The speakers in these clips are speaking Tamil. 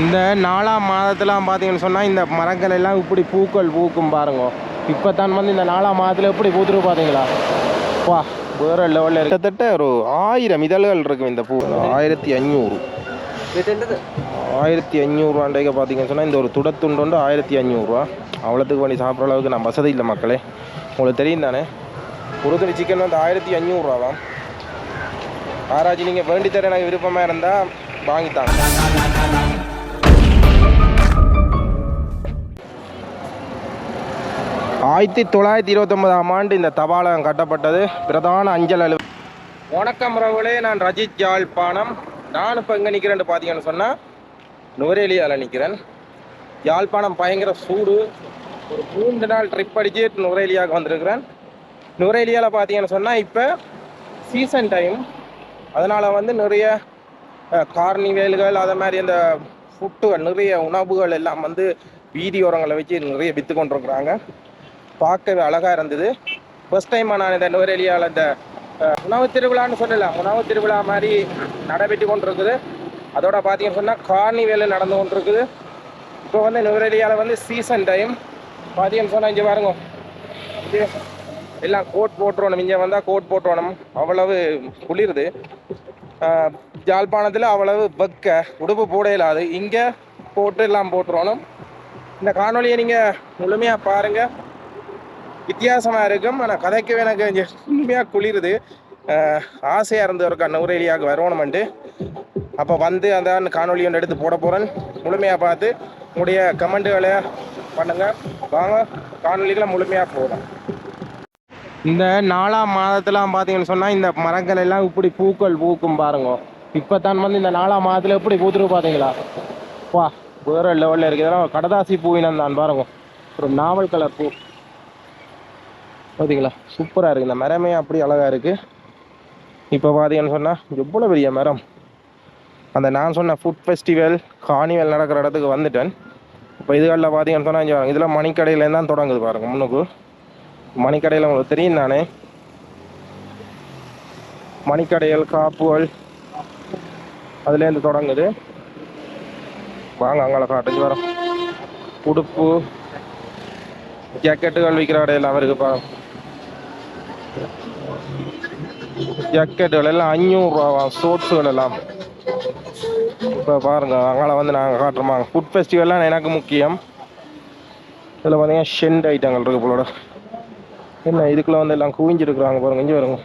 இந்த நாலாம் மாதத்துலாம் பார்த்தீங்கன்னு சொன்னால் இந்த மரங்கள் எல்லாம் இப்படி பூக்கள் பூக்கும் பாருங்க. இப்போ தான் வந்து இந்த நாலாம் மாதத்தில் எப்படி பூத்துருக்கு பார்த்தீங்களா? வா வேற லெவலில் இருக்கு. கிட்டத்தட்ட ஒரு ஆயிரம் இதழ்கள் இருக்கும் இந்த பூ. ஆயிரத்தி அஞ்சூறு ஆயிரத்தி அஞ்சூறுவாண்டைக்கு பார்த்தீங்கன்னு சொன்னால் இந்த ஒரு துடத்துண்டு வந்து ஆயிரத்தி அஞ்சூறுரூவா அவ்வளோத்துக்கு பண்ணி சாப்பிட்ற அளவுக்கு நான் வசதி இல்லை மக்களே. உங்களுக்கு தெரியும் தானே? ஒரு துணி சிக்கன் வந்து ஆயிரத்தி அஞ்சூறுரூவாலாம் ஆராய்ச்சி நீங்கள் வேண்டி தர எனக்கு விருப்பமாக இருந்தால் வாங்கித்தாங்க. ஆயிரத்தி தொள்ளாயிரத்தி இருபத்தொன்பதாம் ஆண்டு இந்த தபாலகம் கட்டப்பட்டது. பிரதான அஞ்சல் அலுவலகம். வணக்கம் ரவுகளே நான் ரஜித் யாழ்ப்பாணம். நான் இப்போ எங்கே நிற்கிறேன்னு பார்த்தீங்கன்னு சொன்னால் நுவரேலியாவில் நிற்கிறேன் யாழ்ப்பாணம் பயங்கர சூடு. ஒரு மூன்று நாள் ட்ரிப் அடிச்சு நுவரேலியாவுக்கு வந்திருக்கிறேன். நுவரேலியாவில் பார்த்தீங்கன்னு சொன்னால் இப்போ சீசன் டைம் அதனால் வந்து நிறைய கார்னிவேல்கள் அதை மாதிரி அந்த ஃபுட்டு நிறைய உணவுகள் எல்லாம் வந்து வீதியோரங்களை வச்சு நிறைய விற்று கொண்டிருக்கிறாங்க. பார்க்கவே அழகாக இருந்தது. ஃபர்ஸ்ட் டைமாக நான் இந்த நுவரெலியால் இந்த உணவு திருவிழான்னு சொல்லலாம் உணவு திருவிழா மாதிரி நடைபெற்று கொண்டிருக்குது. அதோட பார்த்தீங்கன்னு சொன்னால் கார்னிவேல் நடந்து கொண்டிருக்குது. இப்போ வந்து நுவரேலியாவில் வந்து சீசன் டைம் பார்த்தீங்கன்னு சொன்னால் இங்கே பாருங்க. எல்லாம் கோட் போட்டுருவணும் இங்கே வந்தால் கோட் போட்டுருவணும் அவ்வளவு குளிருது. ஜாழ்ப்பாணத்தில் அவ்வளவு வெக்க உடுப்பு போட இல்லாது இங்கே போட்டு எல்லாம் போட்டுருவணும் இந்த காணொலியை நீங்கள் முழுமையாக பாருங்கள் வித்தியாசமாக இருக்கும். ஆனால் கதைக்கவே எனக்கு உண்மையாக குளிருது. ஆசையாக இருந்து ஒரு நுரையிலியாக வரணுமெண்டு அப்போ வந்து அந்த காணொலி ஒன்று எடுத்து போட போகிறேன் முழுமையாக பார்த்து உங்களுடைய கமெண்ட்டுகளை பண்ணுங்கள் வாங்க காணொலிகளை முழுமையாக போகலாம். இந்த நாலாம் மாதத்துலாம் பார்த்தீங்கன்னு சொன்னால் இந்த மரங்கள் எல்லாம் இப்படி பூக்கள் பூக்கும் பாருங்க. இப்போ தான் வந்து இந்த நாலாம் மாதத்தில் எப்படி பூத்துருக்கு பார்த்தீங்களா? வா வேறு லெவலில் இருக்குது இதெல்லாம் கடதாசி பூவினம் தான் பாருங்க. ஒரு நாவல் கலர் பூ. பார்த்தீங்களா சூப்பராக இருக்குது இந்த மரமே அப்படி அழகாக இருக்குது இப்போ பார்த்தீங்கன்னு சொன்னால் எவ்வளோ பெரிய மரம்? அந்த நான் சொன்ன ஃபுட் ஃபெஸ்டிவல் கார்னிவல் நடக்கிற இடத்துக்கு வந்துட்டேன். இப்போ இதுகளில் பார்த்தீங்கன்னு சொன்னால் இதெல்லாம் மணிக்கடையிலேருந்து தான் தொடங்குது பாருங்க முன்னுக்கு. மணிக்கடையில் உங்களுக்கு தெரியும் தானே? மணிக்கடைகள் காப்புகள் அதுலேருந்து தொடங்குது. வாங்க அங்கே காட்டுக்கு வரோம். உடுப்பு ஜாக்கெட்டுகள் விற்கிற கடையில் அவருக்கு பாருங்கள் ஜக்கெட்டுகள் எல்லாம் அஞ்சூறுரூவா ஷோட்ஸுகள் எல்லாம். இப்போ பாருங்க அங்கே வந்து நாங்கள் காட்டுறோமா. ஃபுட் ஃபெஸ்டிவல்லாம் எனக்கு முக்கியம். இதில் பார்த்தீங்கன்னா ஷெண்ட் ஐட்டங்கள் இருக்குது போலோட. என்ன இதுக்குள்ளே வந்து எல்லாம் குவிஞ்சிருக்குறாங்க பாருங்க இங்கே வருங்க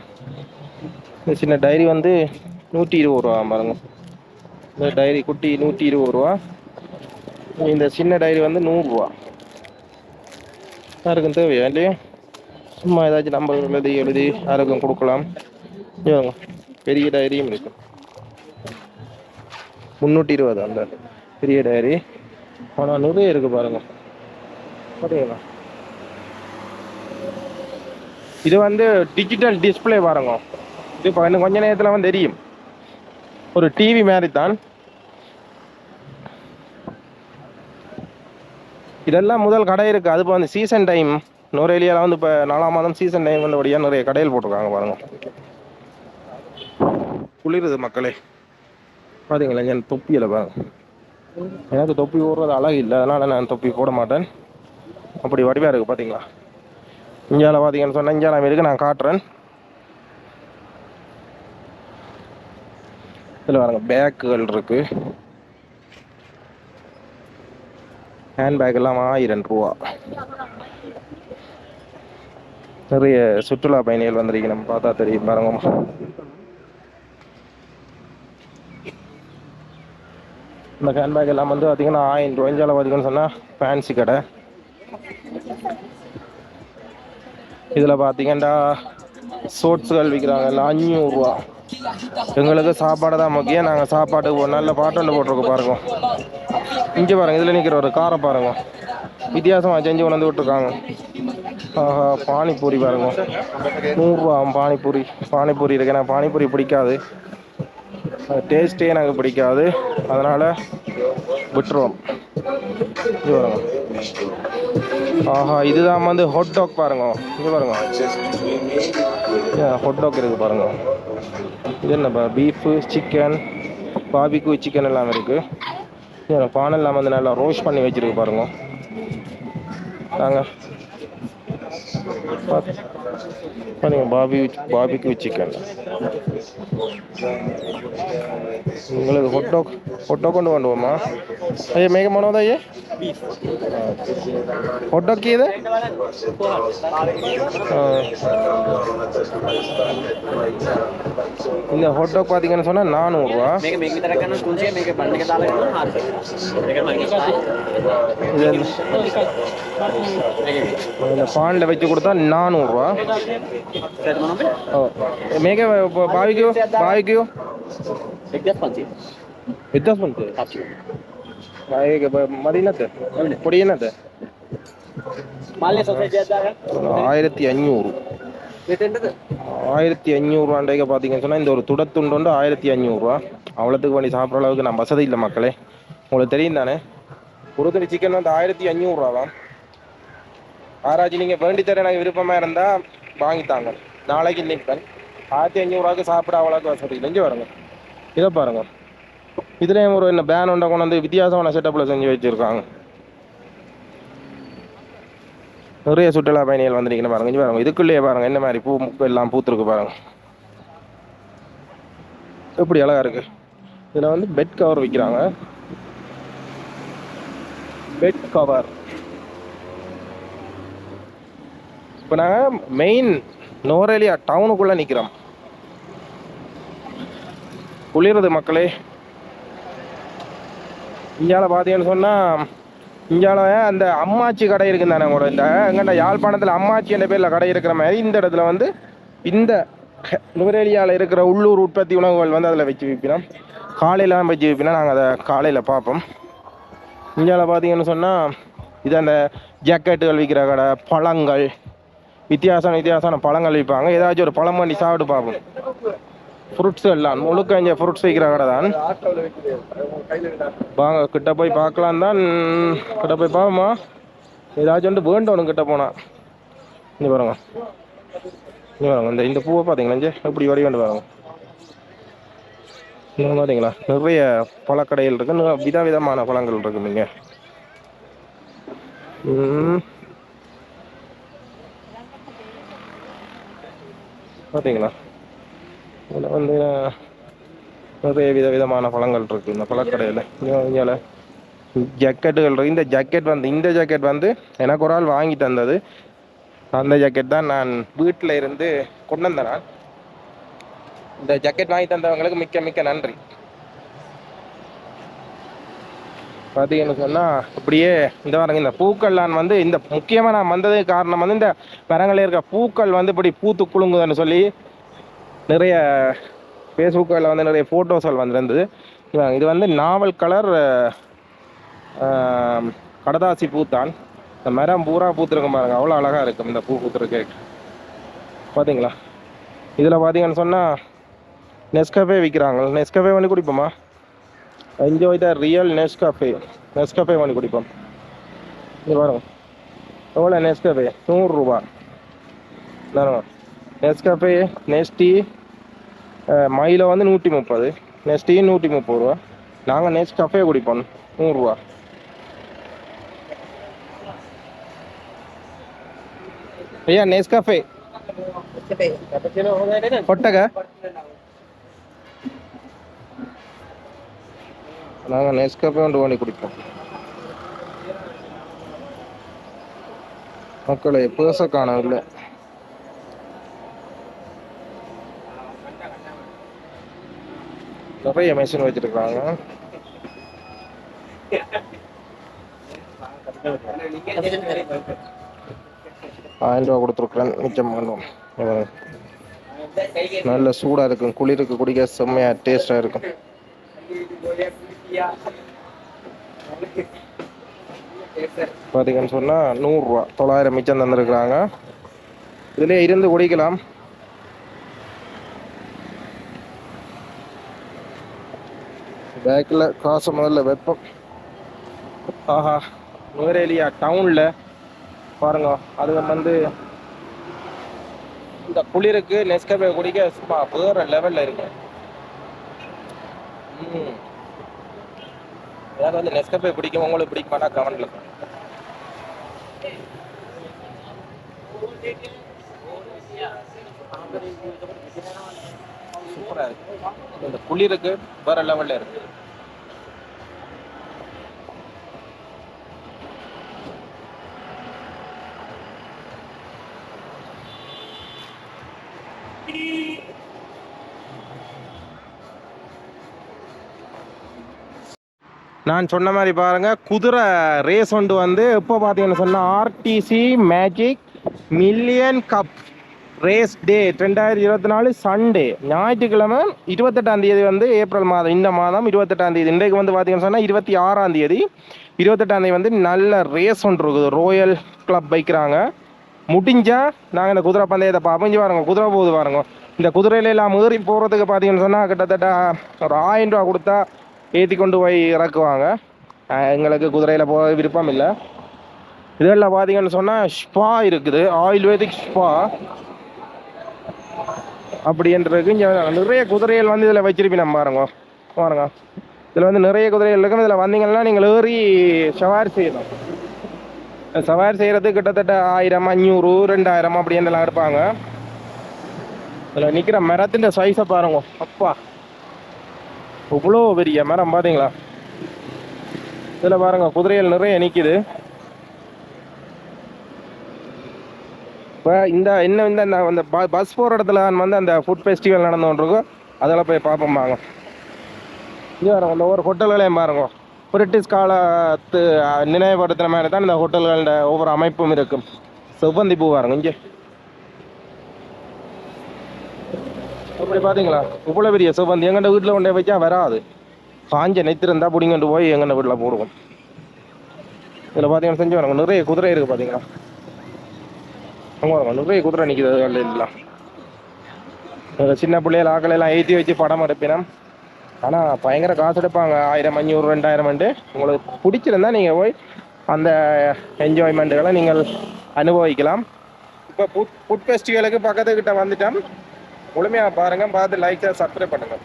இந்த சின்ன டைரி வந்து நூற்றி இருபது ரூபா பாருங்க. இந்த டைரி குட்டி நூற்றி இருபது ரூபா. இந்த சின்ன டைரி வந்து நூறுரூவா. யாருக்கும் தேவையா இல்லையா? சும்மா ஏதாச்சும் நம்பர் எழுதி எழுதி யாருக்கும் கொடுக்கலாம். பெரிய டைரியும் இருக்கு. முந்நூற்றி இருபது அந்த பெரிய டைரி ஆனால் நிறைய இருக்கு பாருங்க. ஓகேங்களா இது வந்து டிஜிட்டல் டிஸ்ப்ளே பாருங்க. இது இப்போ இன்னும் கொஞ்ச நேரத்தில் வந்து தெரியும். ஒரு டிவி மாதிரி தான். இதெல்லாம் முதல் கடை இருக்குது அது இப்போ வந்து சீசன் டைம் நுரையிலியால வந்து இப்போ நாலாம் மாதம் சீசன் டைம் வந்தபடியாக நிறைய கடையில் போட்டிருக்காங்க பாருங்க. குளிருது மக்களே. பார்த்தீங்களா என் தொப்பியில் பாருங்க. எனக்கு தொப்பி ஓடுறது அழகு இல்லை அதனால் நான் தொப்பி போட மாட்டேன். அப்படி வடிவாக இருக்குது பார்த்தீங்களா இந்தியாவில் பார்த்தீங்கன்னு சொன்னால் இந்தியாவில் இருக்கு நான் காட்டுறேன். இதில் பாருங்க பேக்குகள் இருக்கு. ஹேண்ட் பேக் எல்லாம் ஆயிரம் ரூபா. நிறைய சுற்றுலா பயணிகள் வந்திருக்கு நம்ம பார்த்தா தெரியும். பாருங்கம்மா இந்த ஹேண்ட் பேக் எல்லாம் வந்து பார்த்தீங்கன்னா ஆயிரம் ரூபா பார்த்தீங்கன்னு சொன்னால் ஃபேன்சி கடை. இதில் பார்த்தீங்கன்னா சோட்ஸுகள் விற்கிறாங்க இல்லை அஞ்சூறுரூவா எங்களுக்கு சாப்பாடு தான் முக்கியம். நாங்கள் சாப்பாட்டுக்கு ஒரு நல்ல பாட்டு ஒன்று போட்டிருக்கோம். பாருங்க. இங்கே பாருங்கள் இதில் நிற்கிற ஒரு காரை பாருங்க. வித்தியாசமாக செஞ்சு கொண்டு வந்து விட்டுருக்காங்க. பானிபூரி பாருங்க. நூறுரூவா பானிபூரி. பானிபூரி இருக்கு. எனக்கு பானிபூரி பிடிக்காது. டேஸ்ட்டே எனக்கு பிடிக்காது. அதனால் விட்டுருவோம். இது பாருங்க. ஆஹா இதுதான் வந்து ஹாட் டாக் பாருங்க. இது பாருங்க. ஹாட் டாக் இருக்கு பாருங்க. இது என்னப்பா பீஃபு சிக்கன் பாபிக்கு சிக்கன் எல்லாம் இருக்கு. பானல் வந்து நல்லா ரோஸ்ட் பண்ணி வச்சிருக்கு பாருங்க. Bak. பாருங்க பாபி பாபிக்கு சிக்கன் உங்களுக்கு ஹொட்டோக் ஹொட்டோ கொண்டு பண்ணுவோமா ஐயா மேக மனோதா ஐயா ஹொட்டோக்கு இது இந்த ஹொட்டோ பார்த்தீங்கன்னு சொன்னால் நானூறுரூவா இந்த பானில் வச்சு கொடுத்தா நானூறுரூவா මේක භාවිකයෝ භාවිකයෝ එක්දස් පන්ති එක්දස් පන්ති ඒක මදි නැත පොඩිය නැත ஆயிரத்தி அஞ்சூறு ஆயிரத்தி அஞ்சூறுவாண்டைக்கு பார்த்தீங்கன்னு இந்த ஒரு துடத்துண்டு ஆயிரத்தி அஞ்சூறுரூவா அவ்வளோத்துக்கு பண்ணி சாப்பிட்ற அளவுக்கு நான் வசதி இல்லை மக்களே உங்களுக்கு தெரியும் தானே ஒரு தனி சிக்கன் வந்து ஆயிரத்தி அஞ்சூறு ரூபாவா ஆராய்ச்சி நீங்க வேண்டி தர எனக்கு விருப்பமாக இருந்தால் வாங்கித்தாங்க. நாளைக்கு நிற்பேன் ஆயிரத்தி அஞ்சூறுவாக்கு சாப்பிட அவ்வளோக்கு வசதி இல்லை இங்கே பாருங்க. இதை பாருங்க. இதுலேயும் ஒரு என்ன பேன் ஒன்றை கொண்டு வந்து வித்தியாசமான செட்டப்பில் செஞ்சு வச்சுருக்காங்க. நிறைய சுற்றுலா பயணிகள் வந்திருக்கீங்க பாருங்க. இங்கே பாருங்க. இதுக்குள்ளேயே பாருங்க. என்ன மாதிரி பூ முக்கு எல்லாம் பூத்துருக்கு பாருங்க. எப்படி அழகாக இருக்கு. இதில் வந்து பெட் கவர் விற்கிறாங்க பெட் கவர் இப்போ நாங்கள் மெயின் நோரேலியா டவுனுக்குள்ளே நிற்கிறோம் குளிருது மக்களே. இந்தியாவில் பார்த்தீங்கன்னு சொன்னால் இந்தியாவில் அந்த அம்மாச்சி கடை இருக்குது தானே கூட இந்த எங்கள்ட யாழ்ப்பாணத்தில் அம்மாச்சி என்ற பேரில் கடை இருக்கிற மாதிரி இந்த இடத்துல வந்து இந்த நுவரேலியாவில் இருக்கிற உள்ளூர் உற்பத்தி உணவுகள் வந்து அதில் வச்சு விற்பினோம் காலையில் வச்சு விற்பினா நாங்கள் அதை காலையில் பார்ப்போம். இந்தியாவில் பார்த்தீங்கன்னு சொன்னால் இது அந்த ஜாக்கெட்டுகள் விற்கிற கடை பழங்கள் வித்தியாசம் வித்தியாசமான பழங்கள் விற்பாங்க ஏதாச்சும் ஒரு பழம் பண்ணி சாப்பிட்டு பார்ப்போம். ஃப்ரூட்ஸ் எல்லாம் முழுக்க இங்கே ஃப்ரூட்ஸ் விற்கிற கடை தான். வாங்க கிட்ட போய் பார்க்கலாம் தான். கிட்ட போய் பார்ப்போமா? ஏதாச்சும் வந்து வேண்டும் கிட்ட போனா. இங்கே பாருங்க. இங்கே பாருங்க. இந்த இந்த பூவை பார்த்தீங்களா இங்கே? எப்படி வடிவண்டு பாருங்க. இங்க பார்த்தீங்களா? நிறைய பழக்கடைகள் இருக்கு. வித விதவிதமான பழங்கள் இருக்கு நீங்கள் பார்த்தீங்களா இதில் வந்து நிறைய வித விதமான பழங்கள் இருக்குது இந்த பழக்கடையில். இங்கே ஜக்கெட்டுகள் இருக்குது இந்த ஜக்கெட் வந்து இந்த ஜக்கெட் வந்து எனக்கு ஒரு ஆள் வாங்கி தந்தது. அந்த ஜக்கெட் தான் நான் வீட்டில் இருந்து கொண்டு வந்தேன். நான் இந்த ஜக்கெட் வாங்கி தந்தவங்களுக்கு மிக்க மிக்க நன்றி. பார்த்தீங்கன்னு சொன்னால் இப்படியே இந்த பாருங்க இந்த பூக்கள் நான் வந்து இந்த முக்கியமாக நான் வந்ததுக்கு காரணம் வந்து இந்த மரங்களில் இருக்க பூக்கள் வந்து இப்படி பூத்து குலுங்குதுன்னு சொல்லி நிறைய ஃபேஸ்புக்கில் வந்து நிறைய ஃபோட்டோஸ்கள் வந்துருந்தது. இது வந்து நாவல் கலர் கடதாசி பூத்தான். இந்த மரம் பூரா பூத்துருக்கும் பாருங்க. அவ்வளோ அழகாக இருக்கும் இந்த பூ பூத்துருக்கு பார்த்தீங்களா இதில் பார்த்தீங்கன்னு சொன்னால் நெஸ்கஃபே விற்கிறாங்க நெஸ்கஃபே வந்து குடிப்போமா? Enjoy the real Nescafe Nescafe பண்ணி குடிப்போம். இங்கே பாருங்க. எவ்வளோ நெஸ்கஃபே நூறுரூவா பாருங்க நெஸ்கஃபே நெஸ்டி மைலோ வந்து நூற்றி முப்பது நெஸ்டி நூற்றி முப்பது ரூபா நாங்கள் நெஸ்ட் கஃபே குடிப்போம் நூறுரூவா ஐயா நெஸ்கஃபே கொட்டக நாங்கள் நெஸ்கப்பே ஒன்று வாங்கி குடிப்போம். மக்களை பேச காணவில்லை. நிறைய மெஷின் வச்சிருக்காங்க. ஆயிரம் ரூபா கொடுத்துருக்குறேன். மிச்சம் பண்ணுவோம். நல்ல சூடாக இருக்கும். குளிருக்கு குடிக்க செம்மையா டேஸ்டாக இருக்கும். பார்த்தீங்கன்னு சொன்னால் நூறுரூவா தொள்ளாயிரம் மிச்சம் தந்துருக்குறாங்க. இதுலேயே இருந்து குடிக்கலாம் பேக்கில் காசு முதல்ல வெப்பம். ஆஹா நுவரேலியா டவுனில். பாருங்க அது வந்து இந்த குளிருக்கு நெஸ்கபே குடிக்க சும்மா வேறு லெவலில் இருக்கு ம். எனக்கு வந்து நெஸ்கப்பே பிடிக்கும் உங்களுக்கு பிடிக்குமானா கமெண்ட்ல சூப்பராக சூப்பரா இருக்கு. இந்த குளிருக்கு வேற லெவல்ல இருக்கு. நான் சொன்ன மாதிரி பாருங்க குதிரை ரேஸ் ஒன்று வந்து எப்போ பார்த்தீங்கன்னு சொன்னால் RTC magic million cup race day ரெண்டாயிரத்தி இருபத்தி நாலு சண்டே ஞாயிற்றுக்கிழமை இருபத்தெட்டாம் தேதி வந்து ஏப்ரல் மாதம் இந்த மாதம் இருபத்தெட்டாம் தேதி. இன்றைக்கு வந்து பார்த்தீங்கன்னு சொன்னால் இருபத்தி ஆறாம் தேதி. இருபத்தெட்டாம் தேதி வந்து நல்ல ரேஸ் ஒன்று இருக்குது. ரோயல் கிளப் வைக்கிறாங்க. முடிஞ்சால் நாங்கள் இந்த குதிரை பந்தயத்தை பார்ப்போம். இங்கே பாருங்க குதிரை போகுது பாருங்க. இந்த குதிரையில எல்லாம் ஏறி போகிறதுக்கு பார்த்தீங்கன்னு சொன்னால் கிட்டத்தட்ட ஒரு ஆயிரம் ரூபா கொடுத்தா ஏற்றி கொண்டு போய் இறக்குவாங்க. எங்களுக்கு குதிரையில் போக விருப்பம் இல்லை இதெல்லாம் பார்த்தீங்கன்னு சொன்னால் ஸ்பா இருக்குது. ஆயுர்வேதிக் ஸ்பா. அப்படின்றது இங்கே நிறைய குதிரைகள் வந்து இதில் வச்சிருப்பீங்க பாருங்க. பாருங்க. இதில் வந்து நிறைய குதிரைகள் இருக்கும். இதில் வந்தீங்கன்னா நீங்கள் ஏறி சவாரி செய்யணும் சவாரி செய்கிறது கிட்டத்தட்ட ஆயிரம் அஞ்சூறு ரெண்டாயிரம் அப்படின்றலாம் எடுப்பாங்க. இதில் நிற்கிற மரத்தின் சைஸை பாருங்க. அப்பா. இவ்வளோ பெரிய மரம் பார்த்தீங்களா? இதில் பாருங்க குதிரைகள் நிறைய நிற்கிது இப்போ இந்த இன்னும் இந்த அந்த இந்த ப- பஸ் போகிற இடத்துல வந்து அந்த ஃபுட் ஃபெஸ்டிவல் நடந்து கொண்டிருக்கும். அதெல்லாம் போய் பார்ப்போம் வாங்க. இங்கே வரும் இந்த ஒவ்வொரு ஹோட்டல்களையும் பாருங்க. பிரிட்டிஷ் காலத்து நினைவுபடுத்துகிற மாதிரி தான் இந்த ஹோட்டல்களோட ஒவ்வொரு அமைப்பும் இருக்கும். செவ்வந்தி பூ பாருங்க இங்கே. அப்படி பார்த்தீங்களா இவ்வளோ பெரிய சிவந்தி எங்கள்ட வீட்டில் கொண்டே வச்சா வராது. காஞ்ச நெத்திருந்தா இருந்தால் பிடிங்கிட்டு போய் எங்கள்ட வீட்டில் போடுவோம். இதில் பார்த்தீங்கன்னா செஞ்சு வரங்க நிறைய குதிரை இருக்குது பார்த்தீங்களா அங்கே வரங்க நிறைய குதிரை நிற்கிது அதில் சின்ன பிள்ளைகள் ஆக்களையெல்லாம் ஏற்றி வச்சு படம் எடுப்பினோம். ஆனால் பயங்கர காசு எடுப்பாங்க. ஆயிரம் அஞ்சூறு ரெண்டாயிரம் உங்களுக்கு பிடிச்சிருந்தா நீங்கள் போய் அந்த என்ஜாய்மெண்ட்டுகளை நீங்கள் அனுபவிக்கலாம். இப்போ ஃபுட் ஃபுட் ஃபெஸ்டிவலுக்கு பக்கத்துக்கிட்ட வந்துட்டோம். முழுமையாக பாருங்க பார்த்து லைக் சப்ஸ்கிரைப் பண்ணுங்க.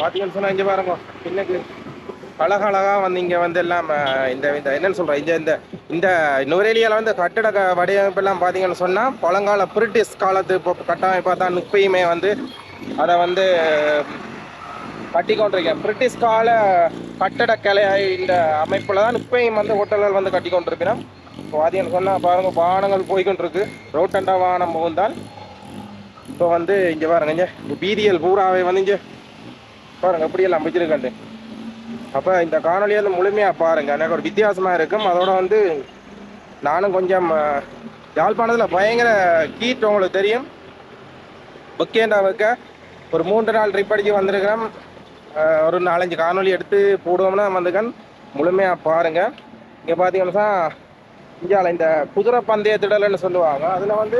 பார்த்தீங்கன்னு சொன்னால் இங்கே பாருங்க பின்னுக்கு அழகழகா வந்து இங்கே வந்து எல்லாம் இந்த இந்த என்னன்னு சொல்கிறேன் இந்த இந்த இந்த நுவரேலியாவில் வந்து கட்டட வடிவமைப்பெல்லாம் பார்த்தீங்கன்னு சொன்னால் பழங்கால பிரிட்டிஷ் காலத்து இப்போ கட்டமைப்பாக தான் இப்பயுமே வந்து அதை வந்து கட்டி கொண்டிருக்கேன். பிரிட்டிஷ் கால கட்டடக்கலை இந்த அமைப்பில் தான் இப்பயும் வந்து ஹோட்டல்கள் வந்து கட்டி கொண்டிருக்கிறோம். இப்போ பார்த்தீங்கன்னு சொன்னால் பாருங்க வாகனங்கள் போய்கொண்டிருக்கு. ரோட்டண்டா வாகனம் புகுந்தால் இப்போ வந்து இங்கே பாருங்க இங்கே பீதியல் பூராவே வந்து இங்கே பாருங்க எப்படியெல்லாம் வச்சிருக்கண்டு அப்போ இந்த காணொலியை வந்து முழுமையாக பாருங்க எனக்கு ஒரு வித்தியாசமாக இருக்கும். அதோட வந்து நானும் கொஞ்சம் யாழ்ப்பாணத்தில் பயங்கர கீட் உங்களுக்கு தெரியும். புக்கேண்டா வைக்க ஒரு மூன்று நாள் ட்ரிப் அடிக்க வந்திருக்கிறேன் ஒரு நாலஞ்சு காணொளி எடுத்து போடுவோம்னா வந்துக்கன் முழுமையாக பாருங்கள் இங்கே பார்த்தீங்கன்னா இந்தியாவில் இந்த குதிரை பந்தய திடல்னு சொல்லுவாங்க. அதில் வந்து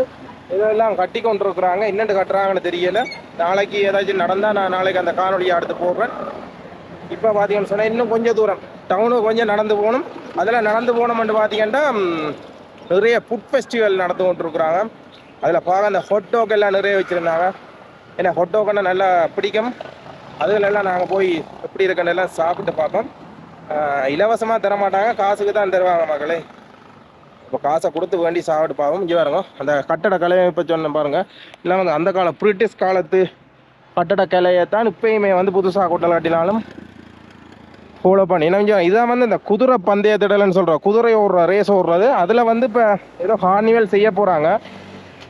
இதெல்லாம் கட்டி கொண்டு இருக்கிறாங்க கட்டுறாங்கன்னு தெரியல. நாளைக்கு ஏதாச்சும் நடந்தால் நான் நாளைக்கு அந்த காணொலியை எடுத்து போடுறேன். இப்போ பார்த்தீங்கன்னு சொன்னால் இன்னும் கொஞ்சம் தூரம். டவுனுக்கு கொஞ்சம் நடந்து போகணும். அதில் நடந்து போனோம்னு பார்த்தீங்கன்னா நிறைய ஃபுட் ஃபெஸ்டிவல் நடந்து கொண்டிருக்கிறாங்க. அதில் பார்க்க அந்த ஹொட்டோக் எல்லாம் நிறைய வச்சுருந்தாங்க. ஏன்னா ஹொட்டோக்கன்னா நல்லா பிடிக்கும். அதுலெல்லாம் நாங்கள் போய் எப்படி இருக்குன்னு எல்லாம் சாப்பிட்டு பார்ப்போம். இலவசமாக தர மாட்டாங்க காசுக்கு தான் தருவாங்க மக்களே. இப்போ காசை கொடுத்து வேண்டி சாப்பிட்டு பார்ப்போம் இங்கே பாருங்க அந்த கட்டட கலையை இப்போ சொன்னேன் பாருங்கள் இல்லை வந்து அந்த காலம் பிரிட்டிஷ் காலத்து கட்டடக்கலையை தான் இப்பயுமே வந்து புதுசாக கொட்டல் கட்டினாலும் ஃபாலோ பண்ணி. என்ன இதான் வந்து இந்த குதிரை பந்தய திடல்னு சொல்கிறோம் குதிரை ஓடுற ரேஸ் ஓடுறது அதில் வந்து இப்போ ஏதோ ஹார்னிவல் செய்ய போகிறாங்க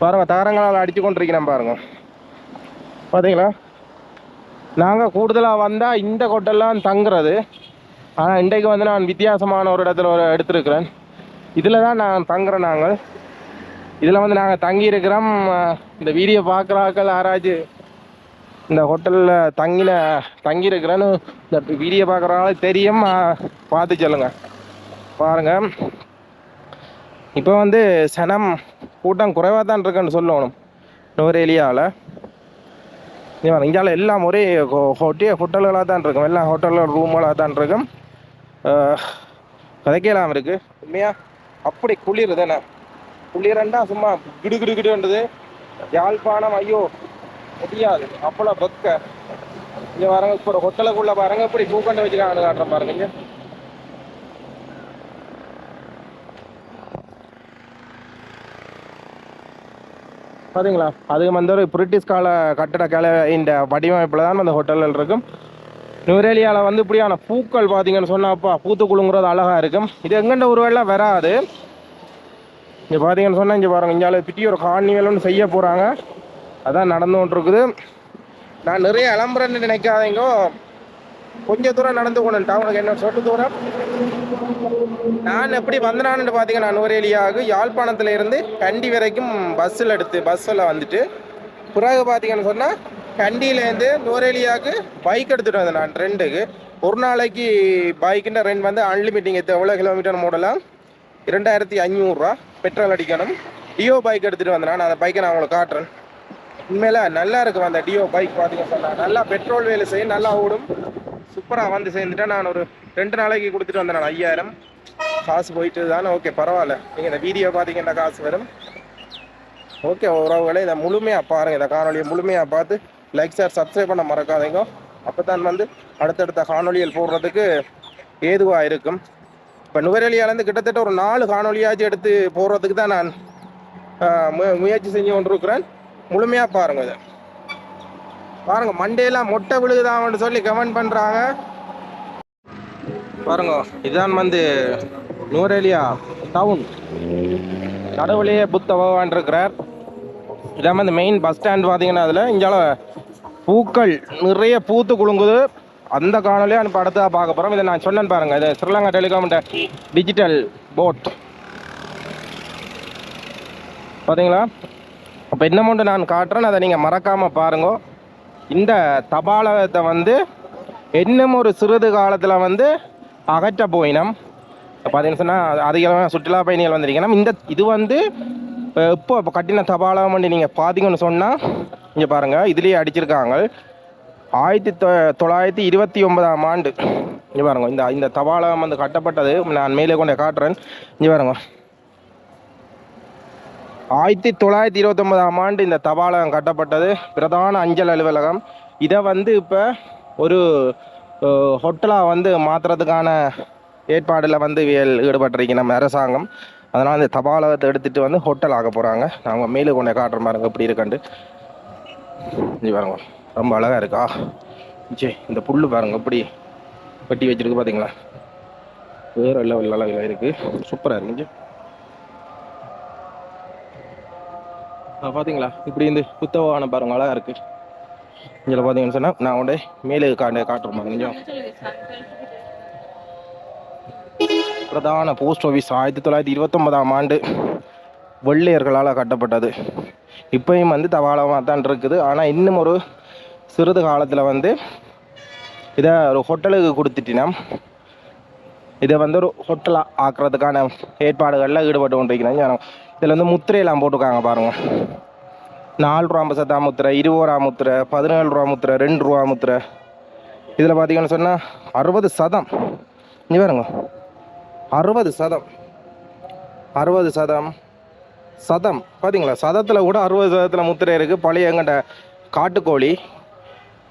பாருங்கள் தகரங்களால் அடித்து கொண்டிருக்கிறேன் பாருங்கள் பார்த்தீங்களா நாங்கள் கூடுதலாக வந்தால் இந்த கொட்டெல்லாம் தங்குறது. ஆனால் இன்றைக்கு வந்து நான் வித்தியாசமான ஒரு இடத்துல ஒரு எடுத்திருக்கிறேன். இதில் தான் நான் தங்குறேன் நாங்கள். இதில் வந்து நாங்கள் தங்கியிருக்கிறோம். இந்த வீடியோ பார்க்குறாக்கள் யாராச்சும் இந்த ஹோட்டலில் தங்கின தங்கியிருக்கிறேன்னு இந்த வீடியோ பார்க்குறவங்கள தெரியும். பார்த்து சொல்லுங்கள் பாருங்கள் இப்போ வந்து சனம் கூட்டம் குறைவாக தான் இருக்குன்னு சொல்லணும். நுவரேலியாவில் இந்தியாவில் எல்லாம் ஒரே ஹோட்டே ஹோட்டல்களாக தான் இருக்கும். எல்லாம் ஹோட்டலில் ரூம்களாக தான் இருக்கும். கதைக்கலாம் இருக்குது உண்மையாக அப்படி குளிர் தானே குளிரண்டா சும்மா கிடு கிடு கிடுன்றது யாழ்ப்பாணம் ஐயோ முடியாது அப்பள பக்க இங்க பாருங்க இப்போ ஒரு ஹோட்டலுக்குள்ள பாருங்க இப்படி பூக்கண்டை வச்சுக்காங்க காட்டுறேன் பாருங்க இங்க. பாத்தீங்களா? அது வந்து ஒரு பிரிட்டிஷ் கால கட்டட கலை இந்த வடிவமைப்பில் தான் அந்த ஹோட்டல்கள் இருக்கும். நுவரேலியாவில் வந்து இப்படியான பூக்கள் பார்த்தீங்கன்னு சொன்னாப்பா பூத்து குலுங்குறது அழகாக இருக்கும். இது எங்கெண்ட ஒரு வராது. இங்கே பார்த்தீங்கன்னு சொன்னால் இங்கே பாருங்க இங்கே பிட்டி ஒரு கார்னிவல் ஒன்று செய்ய போகிறாங்க அதான் நடந்து கொண்டிருக்குது நான் நிறைய இளம்புறேன்னு நினைக்காதீங்க. கொஞ்சம் தூரம் நடந்து கொண்டு டவுனுக்கு என்ன சொட்டு தூரம்? நான் எப்படி வந்தனான்னு பார்த்தீங்கன்னா நுவரேலியாவுக்கு யாழ்ப்பாணத்தில் இருந்து கண்டி வரைக்கும் பஸ்ஸில் எடுத்து பஸ்ஸில் வந்துட்டு பிறகு பார்த்தீங்கன்னு சொன்னால் கண்டியிலேருந்து நுவரேலியாவுக்கு பைக் எடுத்துகிட்டு வந்தேன் நான் ரெண்டுக்கு ஒரு நாளைக்கு பைக்குன்ற ரெண்ட் வந்து அன்லிமிட்டிங் எவ்வளோ கிலோமீட்டர் மூடலாம் இரண்டாயிரத்தி அஞ்சூறுரூவா பெட்ரோல் அடிக்கணும். டியோ பைக் எடுத்துகிட்டு வந்தேன். நான் அந்த பைக்கை நான் உங்களுக்கு காட்டுறேன். உண்மையில நல்லா இருக்கும் அந்த டியோ பைக் பார்த்தீங்க சொன்னா. நல்லா பெட்ரோல் வேலை செய்யும் நல்லா ஓடும். சூப்பராக வந்து சேர்ந்துட்டேன். நான் ஒரு ரெண்டு நாளைக்கு கொடுத்துட்டு வந்தேன் நான் ஐயாயிரம். காசு போயிட்டு தானே ஓகே பரவாயில்ல. நீங்கள் இந்த வீடியோ பார்த்தீங்கன்னா காசு வரும். ஓகே உறவுகளே இதை முழுமையாக பாருங்கள் இந்த காணொலியை முழுமையாக பார்த்து லைக் சார் சப்ஸ்கிரைப் பண்ண மறக்காதீங்க. அப்போ தான் வந்து அடுத்தடுத்த காணொலிகள் போடுறதுக்கு ஏதுவாக இருக்கும். இப்போ நுவரெலியாலேருந்து கிட்டத்தட்ட ஒரு நாலு காணொலியாச்சும் எடுத்து போடுறதுக்கு தான் நான் மு- முயற்சி செஞ்சு கொண்டிருக்கிறேன். முழுமையாக பாருங்கள் இதை. பாருங்க மண்டேலாம் மொட்டை விழுகுதான்னு சொல்லி கமெண்ட் பண்ணுறாங்க பாருங்க இதுதான் வந்து நுவரேலியா டவுன் நடுவுலையே புத்த பகவான் இருக்கிறார். இதான் வந்து மெயின் பஸ் ஸ்டாண்ட் பார்த்தீங்கன்னா அதில் இங்கே பூக்கள் நிறைய பூத்து குலுங்குது. அந்த காணொலியை அனுப்ப அடுத்ததாக பார்க்க போகிறோம் இதை நான் சொன்னேன் பாருங்க. இது ஸ்ரீலங்கா டெலிகாம் டிஜிட்டல் போட் பார்த்தீங்களா அப்போ என்ன மட்டும் நான் காட்டுறேன் அதை நீங்கள் மறக்காமல் பாருங்க. இந்த தபாலகத்தை வந்து இன்னும் ஒரு சிறிது காலத்தில் வந்து அகற்ற போயினம். பார்த்தீங்கன்னு சொன்னால் அதிகமாக சுற்றுலா பயணிகள் வந்திருக்கணும். இந்த இது வந்து இப்போ இப்போ இப்போ கட்டின தபாலம் வண்டி நீங்கள் பார்த்தீங்கன்னு சொன்னால் இங்கே பாருங்கள் இதுலேயே அடிச்சிருக்காங்க. ஆயிரத்தி தொ தொள்ளாயிரத்தி இருபத்தி ஒன்பதாம் ஆண்டு. இங்கே பாருங்க இந்த இந்த தபாலம் வந்து கட்டப்பட்டது. நான் மேலே கொண்டு காட்டுறேன். இங்கே பாருங்க. ஆயிரத்தி தொள்ளாயிரத்தி இருபத்தொன்பதாம் ஆண்டு இந்த தபாலகம் கட்டப்பட்டது. பிரதான அஞ்சல் அலுவலகம். இதை வந்து இப்போ ஒரு ஹோட்டலாக வந்து மாற்றுறதுக்கான ஏற்பாடில் வந்து ஈடுபட்டிருக்கு நம்ம அரசாங்கம். அதனால் அந்த தபாலகத்தை எடுத்துகிட்டு வந்து ஹோட்டல் ஆக போகிறாங்க நாங்கள் மேலே கொண்டே காட்டுற மாதிரி எப்படி இருக்கண்டு. இஞ்சி பாருங்க ரொம்ப அழகாக இருக்கா? சே இந்த புல் பாருங்க எப்படி வெட்டி வச்சிருக்கு பார்த்தீங்களா வேறு லெவல் அழகாக இருக்குது சூப்பராக இருக்குங்க ஆ, பாத்தீங்களா? இப்படி இந்த புத்தகமான பாருங்க அழகாக இருக்குது இதில் பார்த்தீங்கன்னு சொன்னால் நான் உடனே மேலே காட்டு காட்டுறேன் கொஞ்சம் பிரதான போஸ்ட் ஆஃபீஸ் ஆயிரத்தி தொள்ளாயிரத்தி இருபத்தொன்பதாம் ஆண்டு வெள்ளையர்களால் கட்டப்பட்டது. இப்பயும் வந்து தபாலமாக தான் இருக்குது. ஆனால் இன்னும் ஒரு சிறிது காலத்தில் வந்து இதை ஒரு ஹோட்டலுக்கு கொடுத்துட்டினா இதை வந்து ஒரு ஹோட்டலாக ஆக்குறதுக்கான ஏற்பாடுகளில் ஈடுபட்டு கொண்டிருக்கிறேன் இதில் வந்து முத்திரையெல்லாம் போட்டிருக்காங்க பாருங்க. நாலு ரூபா ஐம்பது முத்திரை இருபது ரூபா முத்திரை பதினேழு ரூபா முத்திரை ரெண்டு ரூபா முத்திரை. இதில் பார்த்தீங்கன்னு சொன்னால் அறுபது சதம். இங்கே பாருங்க. அறுபது சதம். அறுபது சதம். சதம். பார்த்தீங்களா சதத்தில் கூட அறுபது சதத்தில் முத்திரை இருக்குது பழைய எங்கிட்ட காட்டுக்கோழி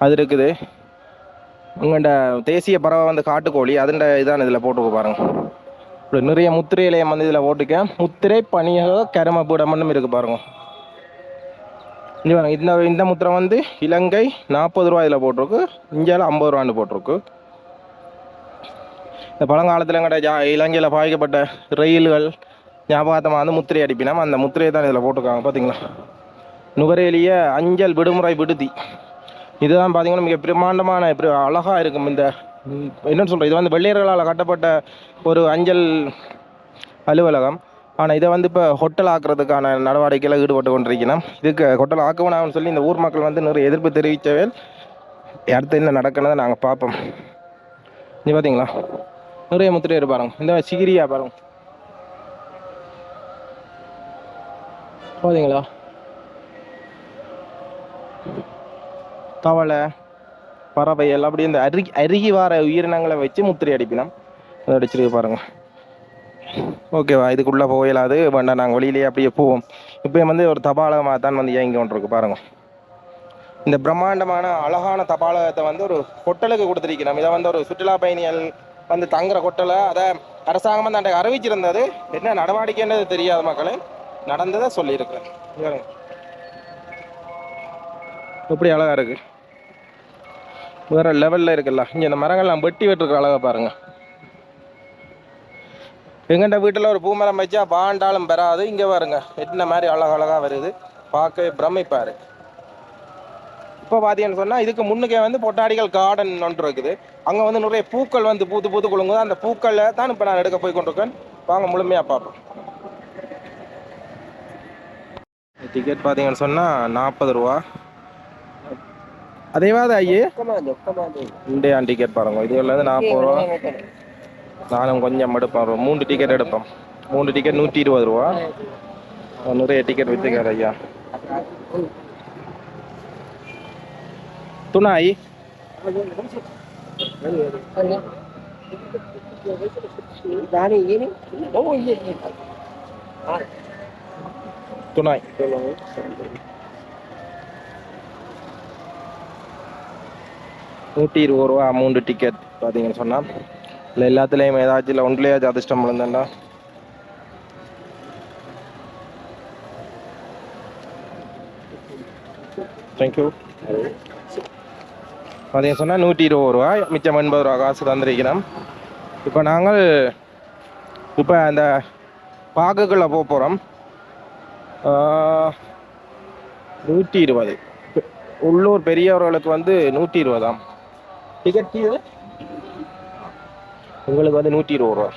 அது இருக்குது. உங்கள்கிட்ட தேசிய பறவை வந்து காட்டுக்கோழி. அதுண்ட இதான் இதில் போட்டுக்க பாருங்க. இப்படி நிறைய முத்திரை இலையம் வந்து இதில் போட்டுக்க முத்திரை பணியக கரும இருக்குது இருக்கு பாருங்க. இங்கே பாருங்க. இந்த இந்த முத்திரை வந்து இலங்கை நாற்பது ரூபா இதில் போட்டிருக்கு. இந்தியாவில் ஐம்பது ரூபான்னு போட்டிருக்கு. இந்த பழங்காலத்தில் எங்கட ஜா இலங்கையில் பாய்க்கப்பட்ட ரயில்கள் ஞாபகத்தமாக வந்து முத்திரை அடிப்பினோம் அந்த முத்திரையை தான் இதில் போட்டிருக்காங்க பார்த்தீங்களா நுகரேலிய அஞ்சல் விடுமுறை விடுதி. இதுதான் பார்த்தீங்கன்னா மிக பிரம்மாண்டமான இப்படி அழகாக இருக்கும் இந்த என்னன்னு சொல்கிறேன் இது வந்து வெள்ளையர்களால் கட்டப்பட்ட ஒரு அஞ்சல் அலுவலகம். ஆனால் இதை வந்து இப்போ ஹோட்டல் ஆக்குறதுக்கான நடவடிக்கையில் ஈடுபட்டு கொண்டிருக்கணும் இதுக்கு ஹோட்டல் ஆக்கணும்னு சொல்லி இந்த ஊர் மக்கள் வந்து நிறைய எதிர்ப்பு தெரிவித்தவே அடுத்து என்ன நடக்கணுதை நாங்கள் பார்ப்போம். நீ பார்த்தீங்களா நிறைய முத்திரை பாருங்க. இந்த சிகிரியா பாருங்க. போதீங்களா? தவளை பறவை எல்லாம் அப்படி இந்த அருகி அருகி வர உயிரினங்களை வச்சு முத்திரை அடிப்பினோம். அதை அடிச்சிருக்கு பாருங்க. ஓகேவா இதுக்குள்ளே போயிடாது வேண்டாம் நாங்கள் வெளியிலேயே அப்படியே போவோம். இப்போ வந்து ஒரு தபாலகமாக தான் வந்து இயங்கி கொண்டிருக்கு பாருங்க. இந்த பிரம்மாண்டமான அழகான தபாலகத்தை வந்து ஒரு ஹோட்டலுக்கு கொடுத்துருக்கணும் இதை வந்து ஒரு சுற்றுலா பயணிகள் வந்து தங்குற கொட்டலை அதை அரசாங்கம் வந்து அன்றைக்கு அறிவிச்சிருந்தது. என்ன நடவடிக்கைன்றது தெரியாத மக்களே. நடந்ததை சொல்லியிருக்கிறேன். எப்படி அழகாக இருக்கு. வேற லெவலில் இருக்குல்ல. இங்கே இந்த மரங்கள்லாம் வெட்டி வெட்டிருக்கிற அழகா பாருங்க. எங்கிட்ட வீட்டில் ஒரு பூமரம் வச்சா பாண்டாலும் பெறாது. இங்கே பாருங்க. என்ன மாதிரி அழகழகாக வருது. பார்க்கவே பிரமிப்பா இப்போ பார்த்தீங்கன்னு சொன்னால் இதுக்கு முன்னுக்கே வந்து பொட்டாடிகள் கார்டன் ஒன்று இருக்குது. அங்கே வந்து நிறைய பூக்கள் வந்து பூத்து பூத்து குலுங்குது. அந்த பூக்களை தான் இப்போ நான் எடுக்க போய் கொண்டிருக்கேன். வாங்க முழுமையாக பார்ப்போம். டிக்கெட் பார்த்தீங்கன்னு சொன்னால் நாற்பது ரூபா. அதேவாது ஐயே இண்டியா டிக்கெட் பாருங்க. இது வந்து நாற்பது ரூபா. நானும் கொஞ்சம் எடுப்பேன். மூணு டிக்கெட் எடுப்போம். மூணு டிக்கெட் நூற்றி இருபது ரூபா. நிறைய டிக்கெட் வச்சுக்காரு ஐயா. துணாய் Dani ini, oh iya. நூற்றி இருபது ரூபா மூன்று டிக்கெட் பார்த்தீங்கன்னு சொன்னால் இல்லை எல்லாத்துலேயும் ஏதாச்சும் இல்லை ஒன்றுலையாச்சும் அதிர்ஷ்டம் விழுந்தேன்டா தேங்க்யூ பார்த்தீங்க சொன்னால் நூற்றி இருபது ரூபா மிச்சம் எண்பது ரூபா காசு தந்திருக்கிறோம். இப்போ நாங்கள் இப்போ அந்த பாக்குக்குள்ளே போக போகிறோம் நூற்றி இருபது உள்ளூர் பெரியவர்களுக்கு வந்து நூற்றி இருபதாம் டிக்கெட் இது உங்களுக்கு வந்து நூற்றி இருபது ரூபா.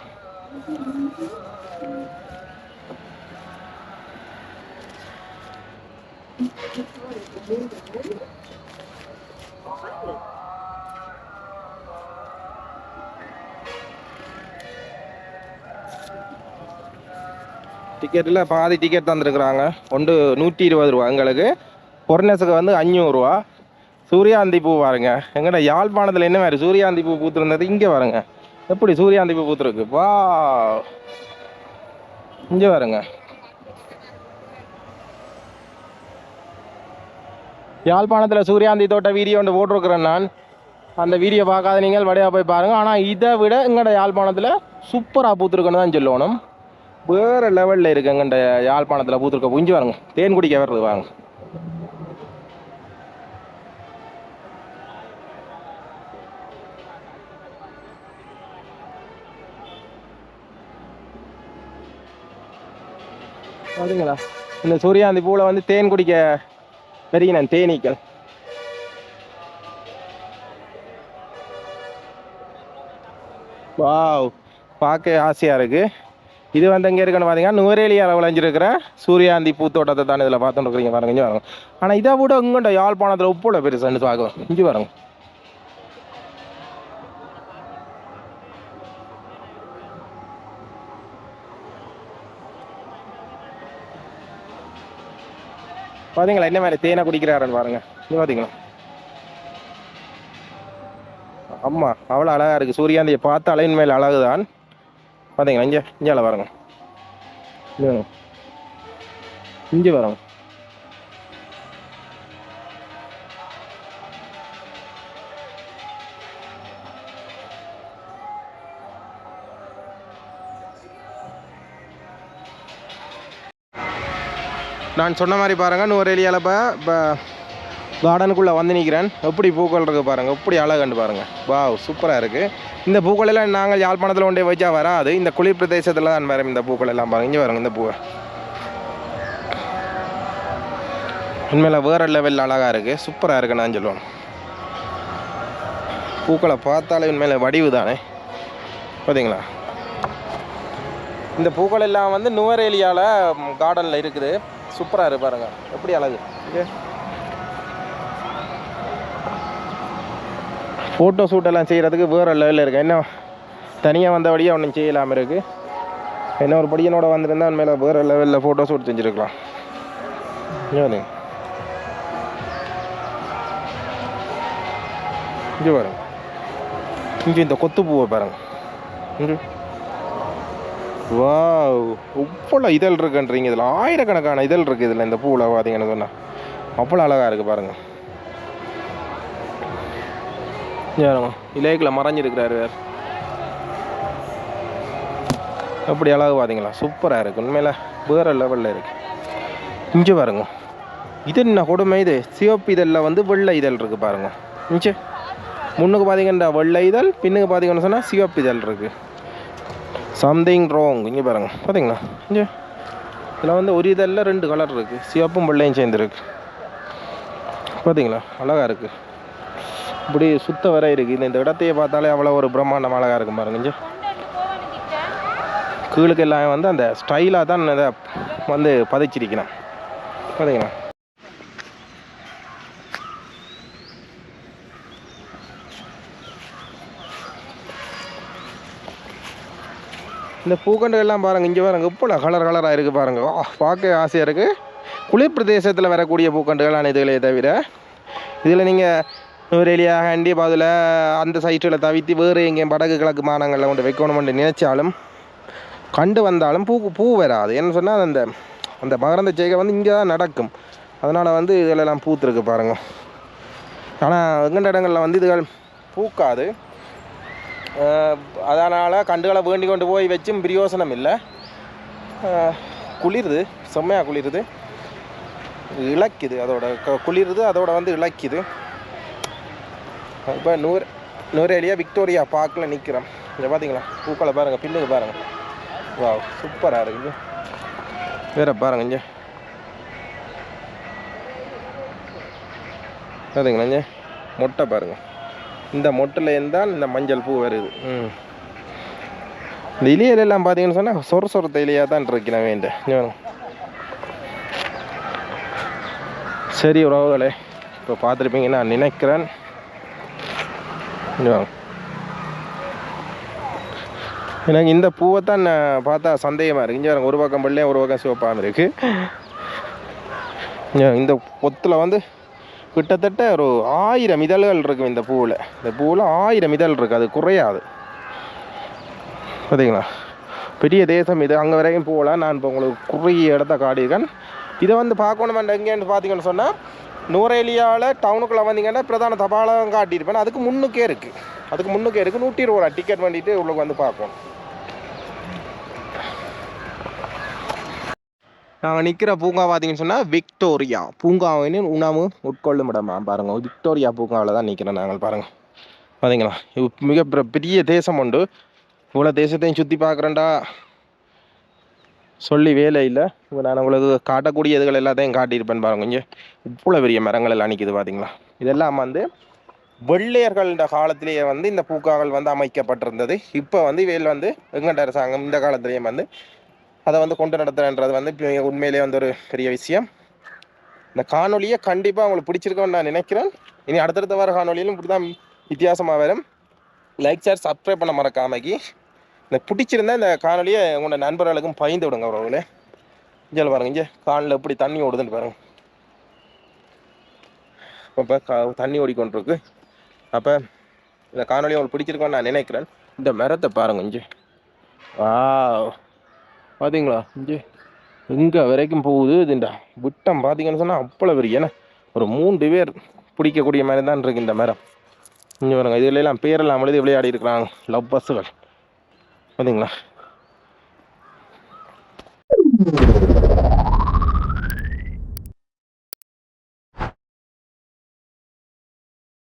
டிக்கெட்டில் பாதி டிக்கெட் தந்துருக்குறாங்க. ஒன்று நூற்றி இருபது ரூபா எங்களுக்கு. பொர்னஸுக்கு வந்து அஞ்சூறுரூவா சூரியாந்தி பூ பாருங்க. எங்கடா யாழ்ப்பாணத்தில் என்ன மாதிரி சூரியாந்தி பூ பூத்துருந்தது? இங்கே பாருங்க. எப்படி சூரியாந்தி பூ பூத்துருக்கு? வா. இங்கே பாருங்க. யாழ்ப்பாணத்தில் சூரியாந்தி தோட்ட வீடியோ ஒன்று போட்டிருக்கிறேன் நான். அந்த வீடியோ பார்க்காத நீங்கள் வடையாக போய் பாருங்கள் ஆனால் இதை விட எங்களோட யாழ்ப்பாணத்தில் சூப்பராக பூத்துருக்குன்னு தான் சொல்லணும். வேறு லெவலில் இருக்குங்க இந்த யாழ்ப்பாணத்தில் பூத்துருக்க புஞ்சு வாங்க தேன் குடிக்க வர்றது வாங்க பாத்தீங்களா? இந்த சூரியாந்தி பூவில் வந்து தேன் குடிக்க பெருகினேன் தேனீக்கள். வாவ் பார்க்க ஆசையாக இருக்குது இது வந்து எங்கே இருக்குன்னு பார்த்தீங்கன்னா நுவரேலியாவில் விளைஞ்சிருக்கிற சூரியாந்தி பூத்தோட்டத்தை தான் இதில் பார்த்துட்டு இருக்கிறீங்க பாருங்க இங்கே பாருங்க. ஆனால் இதை விட உங்கள்கிட்ட யாழ்ப்பாணத்தில் உப்புல பெருசுன்னு பார்க்கலாம் இங்கே வரும் பார்த்தீங்களா என்ன மாதிரி தேனை குடிக்கிறாருன்னு பாருங்க. இங்கே பார்த்தீங்களா அம்மா அவ்வளோ அழகா இருக்கு. சூரியாந்தியை பார்த்து அலையின் மேல் அழகுதான். பார்த்தீங்களா இங்கே இங்கே பாருங்க. இங்கே பாருங்க. இங்கே பாருங்க நான் சொன்ன மாதிரி பாருங்கள் நூறு ஏரியாவில் இப்போ இப்போ கார்டனுக்குள்ளே வந்து நிற்கிறேன் எப்படி பூக்கள் இருக்குது பாருங்கள் எப்படி அழகுண்டு பாருங்கள் வா சூப்பராக இருக்குது இந்த பூக்கள் எல்லாம் நாங்கள் யாழ்ப்பாணத்தில் கொண்டே வச்சா வராது. இந்த குளிர் பிரதேசத்தில் தான் வரும் இந்த பூக்கள் எல்லாம் பாருங்கள் இங்கே வருங்க இந்த பூவை உண்மையில் வேறு லெவலில் அழகாக இருக்குது சூப்பராக இருக்குது நான் சொல்லுவேன். பூக்களை பார்த்தாலே உண்மையில் வடிவு தானே. பார்த்தீங்களா இந்த பூக்கள் எல்லாம் வந்து நுவரேலியாவில் கார்டனில் இருக்குது. சூப்பராக இருப்பாருங்க எப்படி அழகு? ஓகே ஃபோட்டோ ஷூட்டெல்லாம் செய்கிறதுக்கு வேறு லெவலில் இருக்குது என்ன? தனியாக வந்தபடியே ஒன்றும் செய்யலாமல் இருக்குது என்ன ஒரு படியனோட வந்திருந்தா மேலே வேறு லெவலில் ஃபோட்டோ ஷூட் செஞ்சுருக்கலாம். இங்கே பாருங்க. இங்கே பாருங்க. இங்கே இந்த கொத்து பூவை பாருங்க. இங்கே. வாவ். இவ்வளோ இதழ் இருக்குன்றீங்க இதில். ஆயிரக்கணக்கான இதழ் இருக்குது இதில் இந்த பூவில் பார்த்தீங்கன்னு சொன்னால் அவ்வளோ அழகாக இருக்குது பாருங்கள் இங்க இலேக்கில் மறைஞ்சிருக்கிறாரு வேறு எப்படி அழகு பார்த்தீங்களா சூப்பராக இருக்குது உண்மையில் வேறு லெவலில் இருக்குது இங்கே பாருங்க. இது என்ன கொடுமை இது? சிவப்பு இதழில் வந்து வெள்ளை இதழ் இருக்குது பாருங்க. இங்கே முன்னுக்கு பார்த்தீங்கன்னா வெள்ளை இதழ் பின்னுக்கு பார்த்தீங்கன்னு சொன்னால் சிவப்பு இதழ் இருக்குது சம்திங் ராங் இங்கே பாருங்க. பார்த்தீங்களா இங்கே இதில் வந்து ஒரு இதழில் ரெண்டு கலர் இருக்குது சிவப்பும் வெள்ளையும் சேர்ந்துருக்கு பார்த்தீங்களா அழகாக இருக்குது இப்படி சுத்த வர இருக்குது இந்த இடத்தையே பார்த்தாலே அவ்வளோ ஒரு பிரம்மாண்டம் அழகாக இருக்கும் பாருங்க கீழுக்கு எல்லாம் வந்து அந்த ஸ்டைலாக தான் இதை வந்து பதிச்சிருக்கணும். பார்த்தீங்களா இந்த பூக்கண்டுகள்லாம் பாருங்க இங்கே பாருங்க இப்போ கலர் கலராக இருக்குது பாருங்கள் பார்க்க ஆசையாக இருக்குது குளிர் பிரதேசத்தில் வரக்கூடிய பூக்கண்டுகளான இதுகளே தவிர. இதில் நீங்கள் நூறேலியா ஹண்டி பாதில் அந்த சைட்டில் தவித்து வேறு எங்கேயும் வடக்கு கிழக்கு மானங்களில் கொண்டு வைக்கணும்னு நினைச்சாலும் கண்டு வந்தாலும் பூ பூ வராது. என்ன சொன்னால் அந்த அந்த மகரந்த செய்கை வந்து இங்கே தான் நடக்கும். அதனால் வந்து இதிலெல்லாம் பூத்துருக்கு பாருங்க. ஆனால் எங்கண்ட இடங்களில் வந்து இதுகள் பூக்காது. அதனால் கண்டுகளை வேண்டி கொண்டு போய் வச்சும் பிரயோசனம் இல்லை. குளிருது செம்மையாக குளிருது. இழக்குது அதோட க- குளிருது அதோட வந்து இழக்குது இப்போ நூறு நூறேலியா விக்டோரியா பார்க்கில் நிற்கிறோம் இங்கே பார்த்தீங்களா பூக்களை பாருங்கள் பில்லுக்கு பாருங்கள் வா சூப்பராக இருக்குது வேற பாருங்க இங்கே. பார்த்தீங்களா இங்கே? மொட்டை பாருங்கள் இந்த மொட்டில் இருந்தால் இந்த மஞ்சள் பூ வருது. ம். இந்த இலையிலெல்லாம் பார்த்தீங்கன்னு சொன்னால் சொர சொரத்த இலையாக தான் இருக்கிறேன் வேண்ட சரி உறவுகளே இப்போ பார்த்துருப்பீங்க நான் நினைக்கிறேன். எனக்கு இந்த பூவை தான் நான் பார்த்தா சந்தேகமாக இருக்குது இங்கே ஒரு பக்கம் பள்ளியே ஒரு பக்கம் சிவப்பாகவும் இருக்குது இந்த பொத்தில் வந்து கிட்டத்தட்ட ஒரு ஆயிரம் இதழ்கள் இருக்கும் இந்த பூவில். இந்த பூவில் ஆயிரம் இதழ் இருக்குது அது குறையாது. பார்த்தீங்களா பெரிய தேசம் இது. அங்கே வரைக்கும் போகலாம் நான் இப்போ உங்களுக்கு குறுகிய இடத்த காட்டியிருக்கேன். இதை வந்து பார்க்கணும் எங்கேன்னு பார்த்தீங்கன்னு சொன்னால் நூரேலியாவில் டவுனுக்குள்ளே வந்தீங்கன்னா பிரதான தபாலம் காட்டியிருப்பேன். அதுக்கு முன்னுக்கே இருக்குது அதுக்கு முன்னுக்கே இருக்குது நூற்றி இருபது ரூபா டிக்கெட் பண்ணிட்டு உள்ளே வந்து பார்க்கணும் நாங்கள் நிற்கிற பூங்கா பார்த்தீங்கன்னு சொன்னால் விக்டோரியா. பூங்காவின் உணவு உட்கொள்ளும் இடமா. பாருங்கள் விக்டோரியா பூங்காவில் தான் நிற்கிறோம் நாங்கள் பாருங்கள் பார்த்தீங்களா இது மிக பெரிய தேசம் உண்டு. இவ்வளோ தேசத்தையும் சுற்றி பார்க்குறேன்டா. சொல்லி வேலை இல்லை. இப்போ நான் உங்களுக்கு காட்டக்கூடிய இதுகள் எல்லாத்தையும் காட்டியிருப்பேன் பாருங்க. இங்கே இவ்வளோ பெரிய மரங்கள் எல்லாம் நிற்கிது பார்த்தீங்களா இதெல்லாம் வந்து வெள்ளையர்கள காலத்திலேயே வந்து இந்த பூக்காக்கள் வந்து அமைக்கப்பட்டிருந்தது. இப்போ வந்து இவையில் வந்து வெங்கட அரசாங்கம் இந்த காலத்திலேயே வந்து அதை வந்து கொண்டு நடத்துறன்றது வந்து உண்மையிலே உண்மையிலேயே வந்து ஒரு பெரிய விஷயம். இந்த காணொலியை கண்டிப்பாக உங்களுக்கு பிடிச்சிருக்கோன்னு நான் நினைக்கிறேன். இனி அடுத்தடுத்த வர காணொலியிலும் இப்படி தான் வித்தியாசமாக வரும். லைக் ஷேர் சப்ஸ்கிரைப் பண்ண மறக்காமக்கி இந்த பிடிச்சிருந்தா இந்த காணொலியை உங்களோட நண்பர்களுக்கும் பயந்து விடுங்க அவர்களே இங்கே பாருங்க இங்கே காலில் எப்படி தண்ணி ஓடுதுன்னு பாருங்க. இப்போ கா தண்ணி ஓடிக்கொண்டிருக்கு. அப்போ இந்த காணொலி உங்களுக்கு பிடிச்சிருக்கோன்னு நான் நினைக்கிறேன். இந்த மரத்தை பாருங்க இங்கே. ஆ பார்த்தீங்களா இங்கே. எங்கே வரைக்கும் போகுது இதுண்டா. விட்டம் பார்த்தீங்கன்னு சொன்னால் அவ்வளோ பெரிய ஏன்னா ஒரு மூன்று பேர் பிடிக்கக்கூடிய மாதிரி தான் இருக்கு இந்த மரம். இங்கே பாருங்க இதுல பேரெல்லாம் எழுதி விளையாடி இருக்கிறாங்க லவ் பஸ்ஸுகள் பார்த்தீங்களா